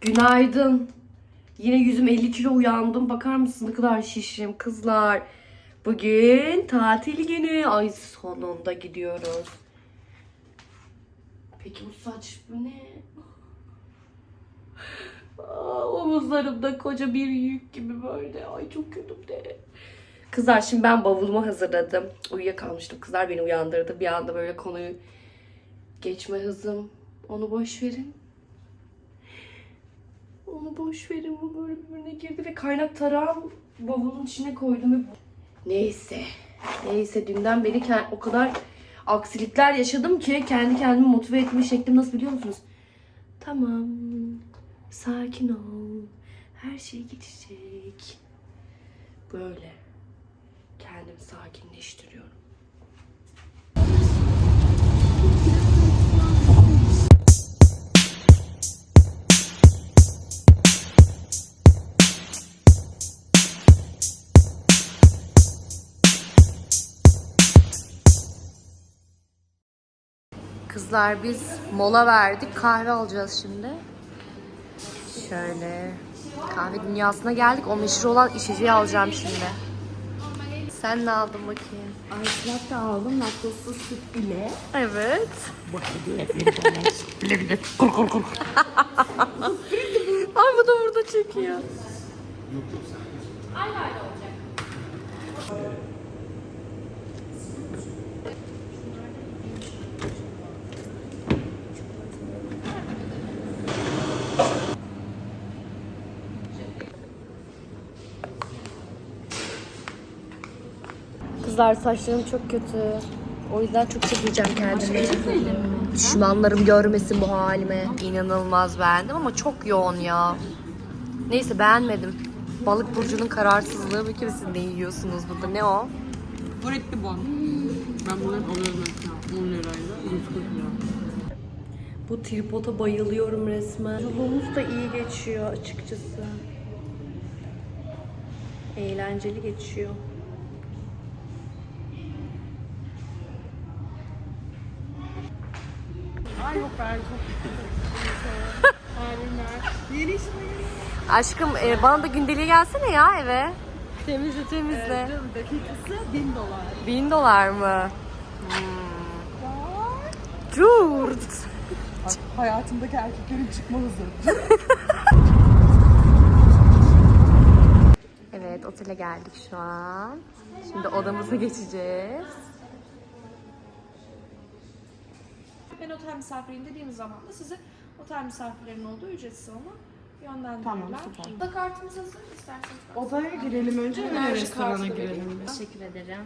Günaydın. Yine yüzüm 50 kilo uyandım. Bakar mısınız ne kadar şişim kızlar. Bugün tatil günü. Ay sonunda gidiyoruz. Peki bu saç bu ne? Aa, omuzlarımda koca bir yük gibi böyle. Ay çok kötü de. Kızlar şimdi ben bavulumu hazırladım. Uyuyakalmıştım. Kızlar beni uyandırdı. Bir anda böyle konuyu geçme hızım. Onu boş verin. Onu boş verin. Bu böyle birbirine girdi ve kaynak tarağım bavulun içine koydum. Ve... Neyse. Neyse dünden beri o kadar aksilikler yaşadım ki kendi kendimi motive etme şeklim nasıl biliyor musunuz? Tamam. Sakin ol. Her şey geçecek. Böyle. Kendimi sakinleştiriyorum. Kızlar biz mola verdik. Kahve alacağız şimdi. Şöyle kahve dünyasına geldik. O meşhur olan içeceği alacağım şimdi. Sen ne aldın bakayım? Ice latte aldım laktozsuz süt ile. Evet. Bile bile kur kur kur. Ay bu da burada çekiyor. Kızlar saçlarım çok kötü. O yüzden çok çekeceğim kendimi. Düşmanlarım görmesin bu halime. İnanılmaz beğendim ama çok yoğun ya. Neyse beğenmedim. Balık burcunun kararsızlığı bir kimisi ne yiyorsunuz burada? Ne o? Buretli bon. Ben bunları alıyorum mesela 10 lirayla 140 lira. Bu tripoda bayılıyorum resmen. Yolumuz da iyi geçiyor açıkçası. Eğlenceli geçiyor. Ay yok ben çok. Yeni işime Aşkım e, bana da gündeliğe gelsene ya eve. Temizle temizle. geliyor. Dakikası 1000 dolar. Bin dolar mı? Hmm. Curt. Hayatımdaki erkeklerin çıkma hızı. Evet otele geldik şu an. Şimdi odamıza geçeceğiz. Ben otel misafiriyim dediğiniz zaman da size otel misafirlerinin olduğu ücretsiz ama yönlendirirler. Tamam, süper. Oda kartımız hazır isterseniz. Odaya girelim önce Enerji restorana kartı girelim biz. Teşekkür ederim.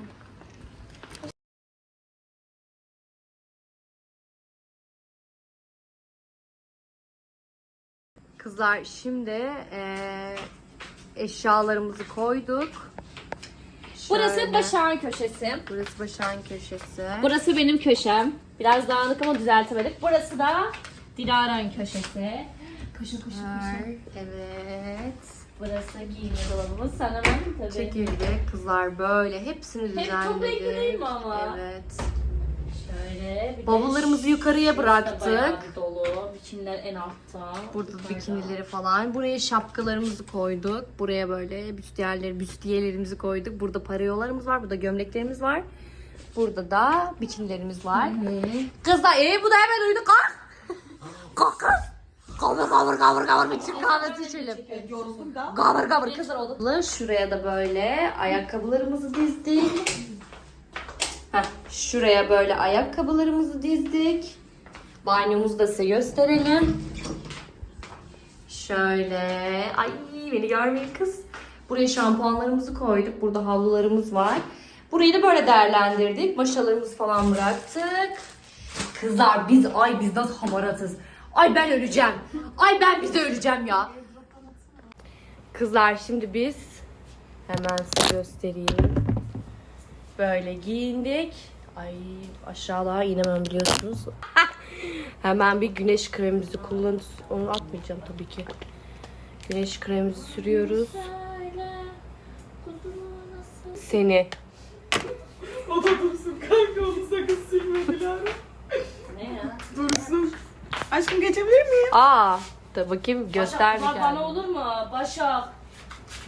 Kızlar şimdi eee, eşyalarımızı koyduk. Burası. Başak'ın köşesi. Burası Başak'ın köşesi. Burası benim köşem. Biraz dağınık ama düzeltemedik. Burası da Dilara'nın köşesi. Kaşın Var, kaşın. Evet. Burası giyinme dolabımız. Sen hemen tabii. Çekirdek kızlar böyle hepsini Hep düzenledik. değil mi ama? Evet. Şöyle. bir de Bavullarımızı yukarıya bıraktık. dolu. Bikiniler en altta. Burada bikinileri falan. Buraya şapkalarımızı koyduk. Buraya böyle büstiyerleri, büstiyelerimizi koyduk. Burada parayolarımız var. Burada gömleklerimiz var. Burada da bikinilerimiz var. Kızlar ee bu da hemen uyudu kalk. Kalk kız. Kavur kavur kavur kavur bir Türk kahvesi içelim. Yoruldum da. Kavur kavur kızlar oldu. Şuraya da böyle ayakkabılarımızı dizdik. Şuraya böyle ayakkabılarımızı dizdik. Banyomuzu da size gösterelim. Şöyle. Ay beni görmeyin kız. Buraya şampuanlarımızı koyduk. Burada havlularımız var. Burayı da böyle değerlendirdik. Maşalarımızı falan bıraktık. Kızlar biz ay biz nasıl hamaratız. Ay ben öleceğim. Ay ben bize öleceğim ya. Kızlar şimdi biz hemen size göstereyim. Böyle giyindik. Ay aşağıya inemem biliyorsunuz. Hemen bir güneş kremimizi kullanıyoruz. Onu atmayacağım tabii ki. Güneş kremimizi sürüyoruz. Seni. O da dursun kanka onu sakın silme Dilara. Ne ya? Dursun. Aşkım geçebilir miyim? Aa Da bakayım göster bir Başak, kendini. bana olur mu? Başak.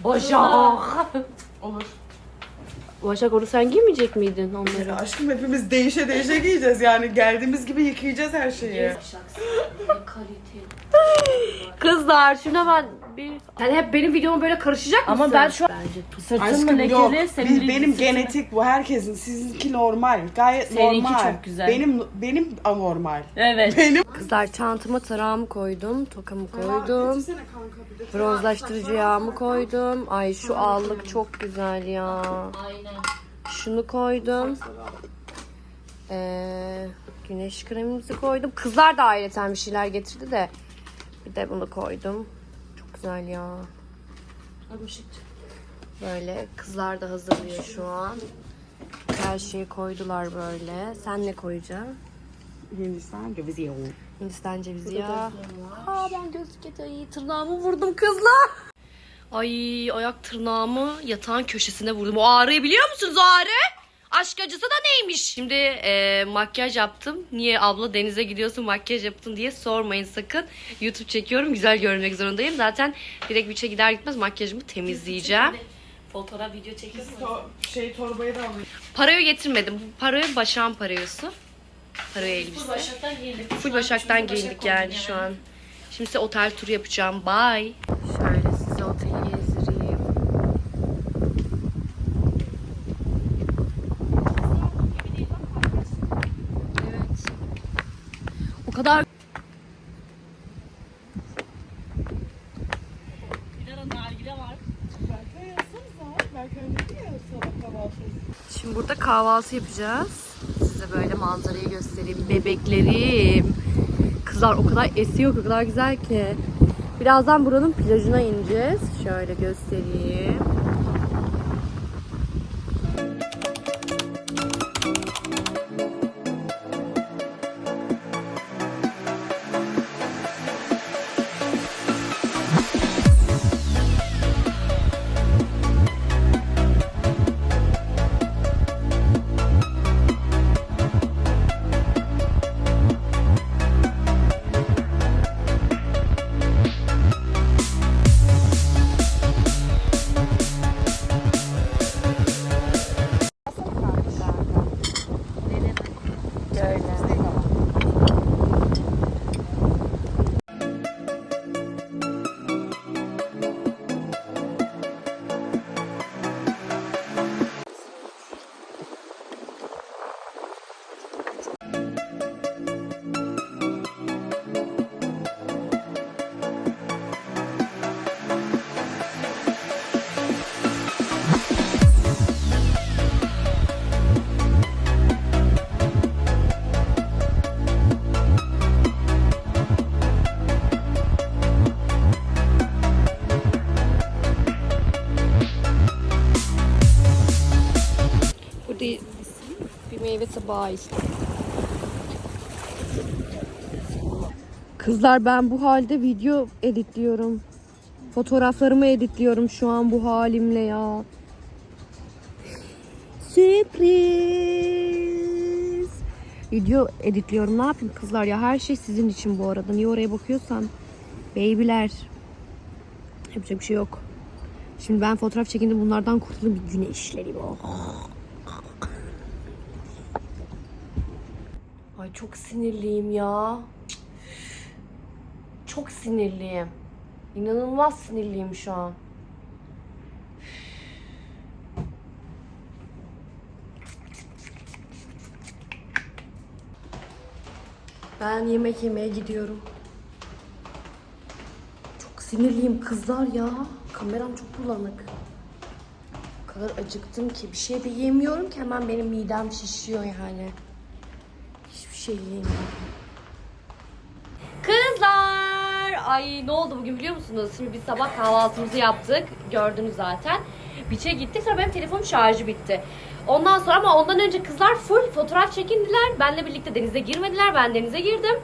Başak. Olur. Başak onu sen giymeyecek miydin onları? Aşkım hepimiz değişe değişe giyeceğiz yani. Geldiğimiz gibi yıkayacağız her şeyi. Kaliteli. Kızlar şuna ben bir... Sen hep benim videoma böyle karışacak mısın? Ama ben şu Bence sırtım mı Aşkım yok. lekeli, Biz, senin benim sırtın- genetik bu herkesin. Sizinki normal. Gayet Seninki normal. çok güzel. Benim benim anormal. Evet. Benim Kızlar çantama tarağımı koydum, tokamı koydum. Bronzlaştırıcı yağımı koydum. Ay şu allık çok güzel ya. Aynen. Şunu koydum. Ee, güneş kremimizi koydum. Kızlar da ayrıca bir şeyler getirdi de. Bir de bunu koydum. Çok güzel ya. Böyle kızlar da hazırlıyor şu an. Her şeyi koydular böyle. Sen ne koyacaksın? Hindistan cevizi yağı. Hindistan cevizi ya. Aa ben gözlük ay tırnağımı vurdum kızlar. Ay ayak tırnağımı yatağın köşesine vurdum. O ağrıyı biliyor musunuz o ağrı? Aşk acısı da neymiş? Şimdi e, makyaj yaptım. Niye abla denize gidiyorsun makyaj yaptın diye sormayın sakın. YouTube çekiyorum güzel görünmek zorundayım. Zaten direkt bütçe gider gitmez makyajımı temizleyeceğim. Fotoğraf video çekiyorsun. To- şey torbayı da alayım. Parayı getirmedim. Bu parayı başağın parayısı. Parayı elbise. Başak'tan giyindik. Full Başak'tan giyindik yani şu an. Şimdi size otel turu yapacağım. Bye. Şöyle size oteli gezdireyim. Evet. O kadar Şimdi burada kahvaltı yapacağız. Size böyle manzarayı göstereyim. Bebeklerim. Kızlar o kadar esiyor o kadar güzel ki. Birazdan buranın plajına ineceğiz. Şöyle göstereyim. İşte. Kızlar ben bu halde video editliyorum. Fotoğraflarımı editliyorum şu an bu halimle ya. Sürpriz. Video editliyorum. Ne yapayım kızlar ya? Her şey sizin için bu arada. Niye oraya bakıyorsam? Babyler. Yapacak bir şey yok. Şimdi ben fotoğraf çekindim bunlardan kurtuldum. Bir güneşlerim. Oh. Ay çok sinirliyim ya. Çok sinirliyim. İnanılmaz sinirliyim şu an. Ben yemek yemeye gidiyorum. Çok sinirliyim kızlar ya. Kameram çok bulanık. O kadar acıktım ki bir şey de yemiyorum ki hemen benim midem şişiyor yani. Şey yiyemiyorum. Kızlar! Ay ne oldu bugün biliyor musunuz? Şimdi biz sabah kahvaltımızı yaptık. Gördünüz zaten. Biçe gittik sonra benim telefonum şarjı bitti. Ondan sonra ama ondan önce kızlar full fotoğraf çekindiler. Benle birlikte denize girmediler. Ben denize girdim.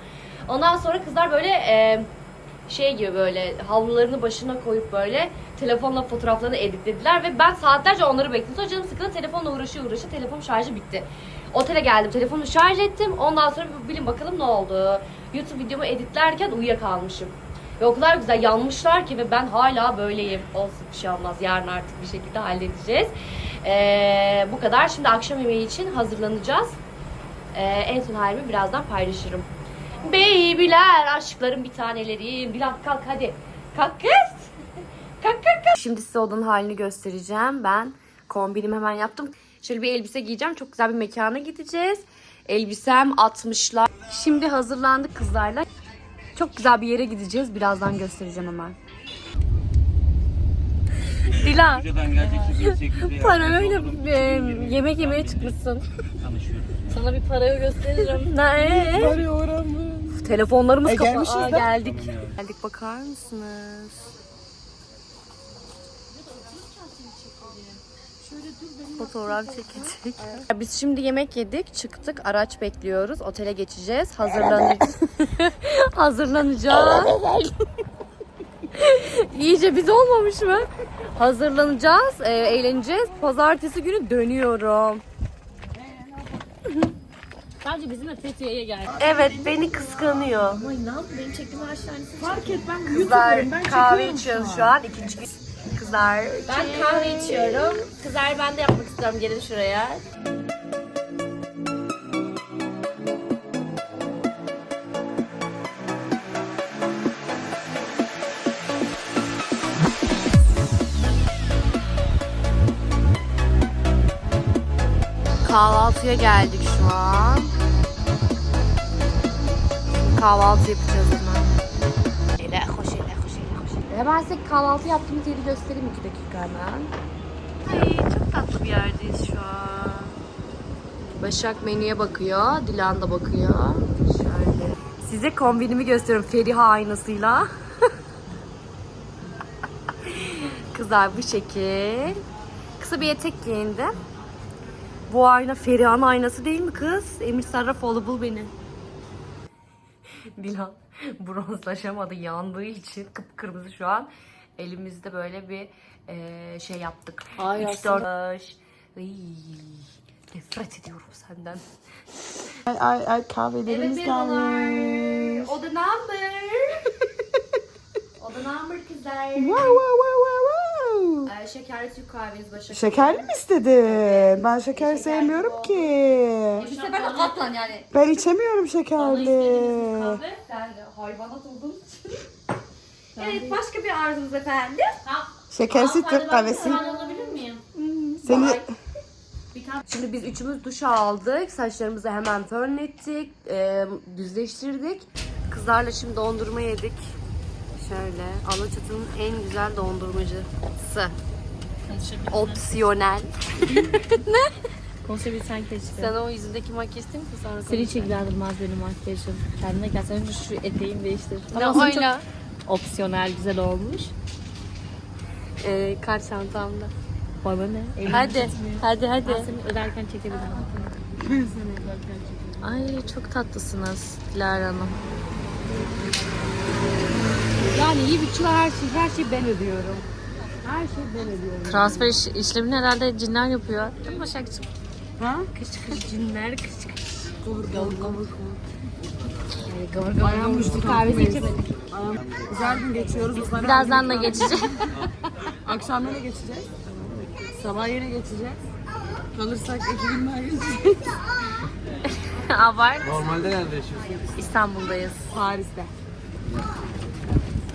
Ondan sonra kızlar böyle e, şey gibi böyle havlularını başına koyup böyle telefonla fotoğraflarını editlediler ve ben saatlerce onları bekledim. Sonra canım sıkıldı telefonla uğraşıyor uğraşıyor telefonum şarjı bitti. Otele geldim telefonumu şarj ettim ondan sonra bilin bakalım ne oldu. YouTube videomu editlerken uyuyakalmışım. Ve o kadar güzel yanmışlar ki ve ben hala böyleyim. Olsun bir şey olmaz. Yarın artık bir şekilde halledeceğiz. Ee, bu kadar. Şimdi akşam yemeği için hazırlanacağız. Ee, en son halimi birazdan paylaşırım. Babyler, aşklarım bir tanelerim. Bilal kalk hadi. Kalk kız. Kalk kalk kalk. Şimdi size odanın halini göstereceğim. Ben kombinimi hemen yaptım. Şöyle bir elbise giyeceğim. Çok güzel bir mekana gideceğiz. Elbisem 60'lar. Şimdi hazırlandık kızlarla. Çok güzel bir yere gideceğiz. Birazdan göstereceğim hemen. 1800 lira. Para öyle e, yemek yemeye çıkmışsın. Tanışıyoruz. Sana bir parayı gösteririm. ne? Telefonlarımız E, kapalı. gelmişiz Aa, geldik. Geldik bakar mısınız? Fotoğraf çekecek. Biz şimdi yemek yedik, çıktık, araç bekliyoruz. Otele geçeceğiz. Hazırlanacağız. Hazırlanacağız. İyice biz olmamış mı? Hazırlanacağız, e, eğleneceğiz. Pazartesi günü dönüyorum. Bence bizimle Fethiye'ye gel. Evet, beni kıskanıyor. Ay ne yapayım benim çektiğim hastanesi. Fark et ben YouTuber'ım. Ben kahve çekiyorum içiyoruz şu an. İkinci gün. Kızlar. Ben kahve içiyorum. Kızlar ben de yapmak istiyorum. Gelin şuraya. Kahvaltıya geldik şu an. Kahvaltı yapacağız Hemen size kahvaltı yaptığımız yeri göstereyim iki dakika hemen. Ay çok tatlı bir yerdeyiz şu an. Başak menüye bakıyor, Dilan da bakıyor. Şöyle. Size kombinimi gösteriyorum Feriha aynasıyla. Kızlar bu şekil. Kısa bir etek giyindim. Bu ayna Feriha'nın aynası değil mi kız? Emir Sarrafoğlu bul beni. Dilan bronzlaşamadı yandığı için kıpkırmızı şu an. Elimizde böyle bir eee, şey yaptık. Ay, 3 4 Nefret ediyorum senden. Ay ay ay kahvelerimiz gelmiş. O da number. o da number kızlar. Wow wow wow wow. Ee, şekerli Türk kahveniz Başak. Şekerli mi istedin? Ben şeker sevmiyorum ki. Bir sefer de katlan yani. Ben içemiyorum şekerli. Kahve. Sen de hayvanat oldun. Evet başka bir arzunuz efendim. Şekersiz Türk kahvesi. Ben alabilir miyim? Seni Şimdi biz üçümüz duş aldık. Saçlarımızı hemen fönlettik. e, düzleştirdik. Kızlarla şimdi dondurma yedik. Şöyle. Alaçatı'nın en güzel dondurmacısı. Opsiyonel. Konuşabilsen keşke. Sen o yüzündeki makyaj değil mi? Sonra Seni hiç ilgilendirmez benim makyajım. Kendine gel. Sen önce şu eteğimi değiştir. Ne Ama oyna? çok opsiyonel güzel olmuş. E, kart çantamda. Bana ne? Elim Hadi. gitmiyor. Hadi Ben hadi. seni öderken çekebilirim. Ay çok tatlısınız Dilara Hanım. Yani iyi bütçüler her şey, her şeyi ben ödüyorum. Her ben ödüyorum. Transfer iş, işlemini herhalde cinler yapıyor. Değil mi Başakcığım? Ha? Kış kış cinler kış kış. Gavur gavur gavur. Gavur gavur Kahvesi içemedik. Güzel gün geçiyoruz. Uzman Birazdan da geçecek. Akşam yine geçeceğiz. Sabah yine geçeceğiz. Kalırsak iki gün daha geçeceğiz. Abart. Normalde nerede yaşıyorsun? İstanbul'dayız. Paris'te.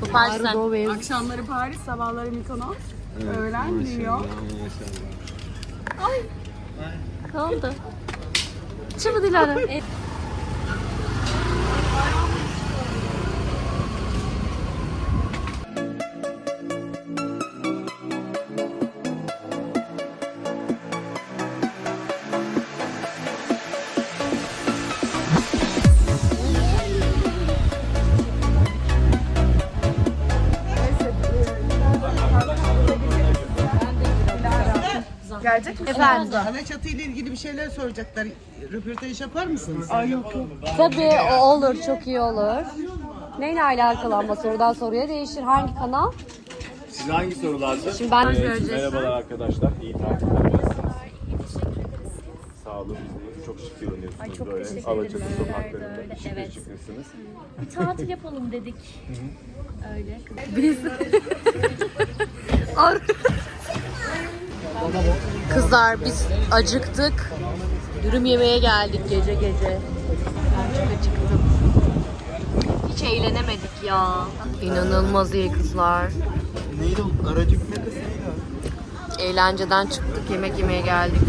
Bu Paris'ten. Akşamları Paris, sabahları Mykonos. Öğlen New York. Ne oldu? Çıkı Dilara. Misin? Efendim. Alaçatı ile ilgili bir şeyler soracaklar. Röportaj yapar mısınız? Ay yok yok. Tabii o olur, çok iyi olur. Neyle alakalı ama sorudan soruya değişir. Hangi kanal? Size hangi sorulardı? Şimdi ben Evet, merhabalar arkadaşlar. İyi tatiller. Nasılsınız? Sağ olun. biz çok şık görünüyorsunuz Ay, çok böyle. teşekkür Alaçatı ederim. sokaklarında Öyle, şıkır evet. şıkırsınız. Bir tatil yapalım dedik. Öyle. Kızlar biz acıktık. Dürüm yemeye geldik gece gece. Ben çok acıktım. Hiç eğlenemedik ya. İnanılmaz iyi kızlar. Neydi o? Aracık neydi? Eğlenceden çıktık yemek yemeye geldik.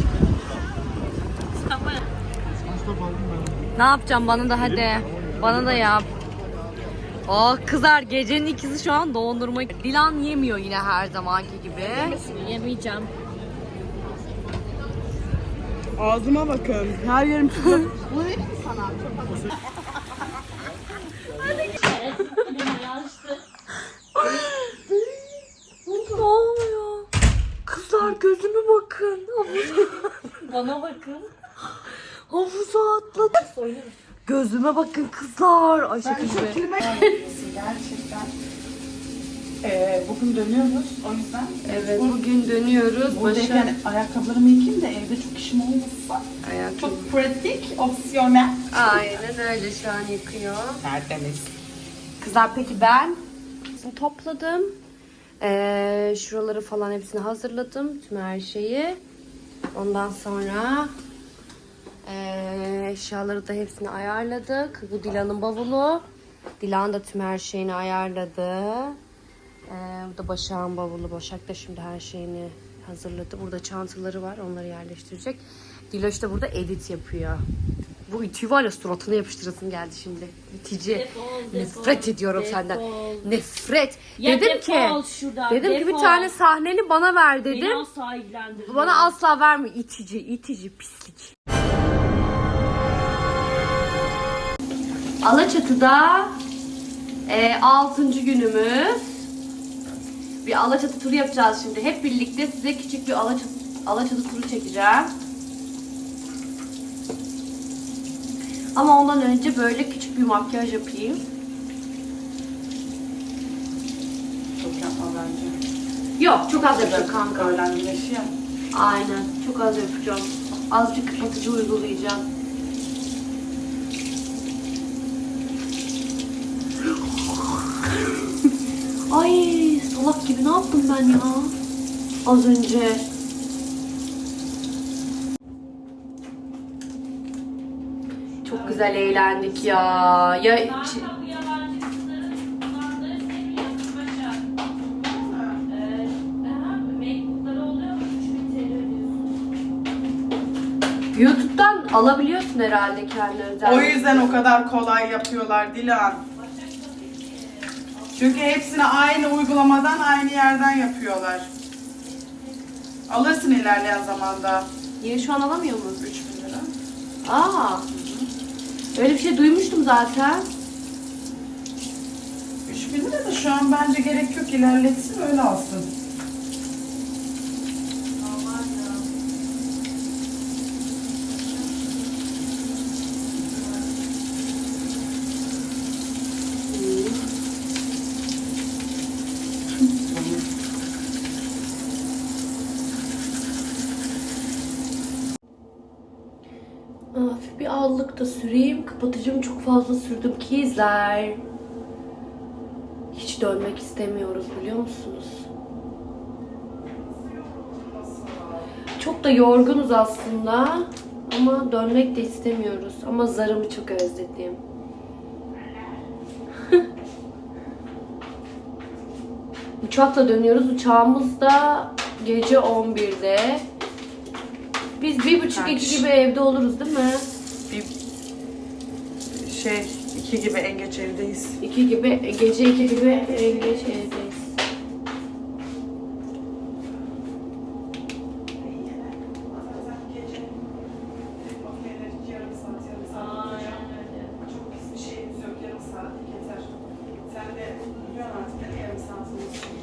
Ne yapacağım bana da hadi. Bana da yap. Oh kızar gecenin ikisi şu an dondurma. Dilan yemiyor yine her zamanki gibi. Yemeyeceğim. Ağzıma bakın. Her yerim çıkıyor. Ne oluyor? Kızlar gözüme bakın. Bana bakın. Havuza atladı. Gözüme bakın kızlar. Ay şaka gibi. Gerçekten. Ee, bugün dönüyoruz o yüzden. Evet bugün dönüyoruz. Başa Buradayken ayakkabılarımı yıkayayım da evde çok işim olmasın. ayakkabı. Çok pratik, opsiyonel. Aynen öyle şu an yıkıyor. Tertemiz. Kızlar peki ben hepsini topladım. Ee, şuraları falan hepsini hazırladım. Tüm her şeyi. Ondan sonra ee, eşyaları da hepsini ayarladık. Bu Dilan'ın bavulu. Dilan da tüm her şeyini ayarladı. Ee, bu da Başak'ın bavulu. Başak da şimdi her şeyini hazırladı. Burada çantaları var. Onları yerleştirecek. Diloş da burada edit yapıyor. Bu ütüyü var ya suratına yapıştırasım geldi şimdi. İtici. Defol, Nefret defol, ediyorum defol. senden. Nefret. Ya dedim ki defol şuradan, dedim ki bir defol. tane sahneni bana ver Beni dedim. asla ilgilendirmiyor. Bana asla verme. İtici, itici, pislik. Alaçatı'da e, 6. günümüz. Bir Alaçatı turu yapacağız şimdi. Hep birlikte size küçük bir Alaçatı, Alaçatı turu çekeceğim. Ama ondan önce böyle küçük bir makyaj yapayım. Çok yapma bence. Yok çok az yapacağım kanka. Öğlen güneşi ya. Aynen. Çok az yapacağım. Azıcık kapatıcı uygulayacağım. Ay salak gibi ne yaptım ben ya? Az önce. Çok güzel eğlendik ya. Ya. Ee, aha, Makeup'ları oluyor mu? 3000 TL ödüyorsun. YouTube'dan alabiliyorsun herhalde kendi özel. O yüzden o kadar kolay yapıyorlar Dilan. Çünkü hepsini aynı uygulamadan aynı yerden yapıyorlar. Alırsın ilerleyen zamanda. Yine şu an alamıyor musun? 3000 lira. Aa. Öyle bir şey duymuştum zaten. 3000 lira da şu an bence gerek yok ilerletsin öyle alsın. Hafif bir allık da süreyim. Kapatıcımı çok fazla sürdüm ki izler. Hiç dönmek istemiyoruz biliyor musunuz? Çok da yorgunuz aslında. Ama dönmek de istemiyoruz. Ama zarımı çok özledim. Uçakla dönüyoruz. Uçağımız da gece 11'de. Biz bir buçuk iki gibi evde oluruz değil mi? Bir şey iki gibi en geç evdeyiz. İki gibi, gece iki gibi en geç evdeyiz.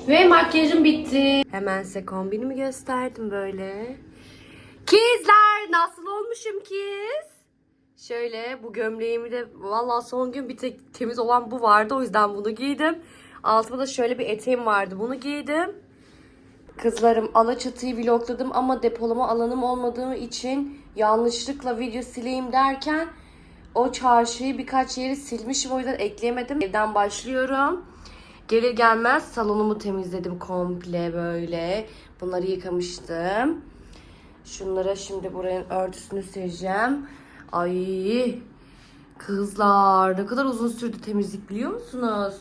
Ve makyajım bitti. Hemen size kombinimi gösterdim böyle. Kizler nasıl olmuşum kiz? Şöyle bu gömleğimi de vallahi son gün bir tek temiz olan bu vardı o yüzden bunu giydim. Altıma da şöyle bir eteğim vardı bunu giydim. Kızlarım Alaçatı'yı vlogladım ama depolama alanım olmadığı için yanlışlıkla video sileyim derken o çarşıyı birkaç yeri silmişim o yüzden ekleyemedim. Evden başlıyorum. Gelir gelmez salonumu temizledim komple böyle. Bunları yıkamıştım. Şunlara şimdi buranın örtüsünü sereceğim. Ay kızlar ne kadar uzun sürdü temizlik biliyor musunuz?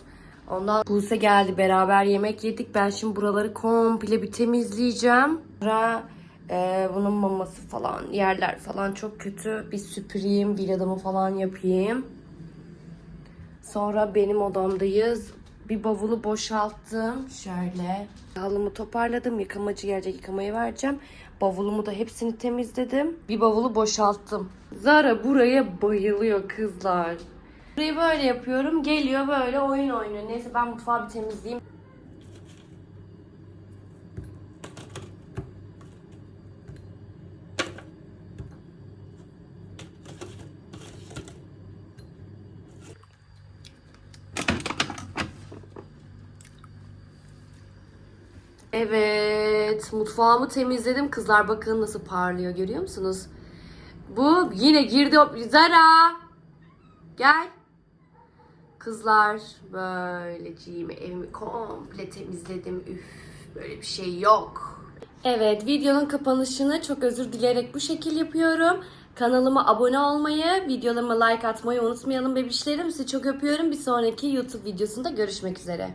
Ondan Buse geldi beraber yemek yedik. Ben şimdi buraları komple bir temizleyeceğim. Sonra e, bunun maması falan yerler falan çok kötü. Bir süpüreyim villadamı falan yapayım. Sonra benim odamdayız. Bir bavulu boşalttım. Şöyle. Halımı toparladım. Yıkamacı gelecek yıkamayı vereceğim. Bavulumu da hepsini temizledim. Bir bavulu boşalttım. Zara buraya bayılıyor kızlar. Burayı böyle yapıyorum. Geliyor böyle oyun oynuyor. Neyse ben mutfağı bir temizleyeyim. Evet, mutfağımı temizledim. Kızlar bakın nasıl parlıyor görüyor musunuz? Bu yine girdi. Zara! Gel. Kızlar böyleciğim evimi komple temizledim. Üf, böyle bir şey yok. Evet, videonun kapanışını çok özür dileyerek bu şekil yapıyorum. Kanalıma abone olmayı, videolarıma like atmayı unutmayalım bebişlerim. Sizi çok öpüyorum. Bir sonraki YouTube videosunda görüşmek üzere.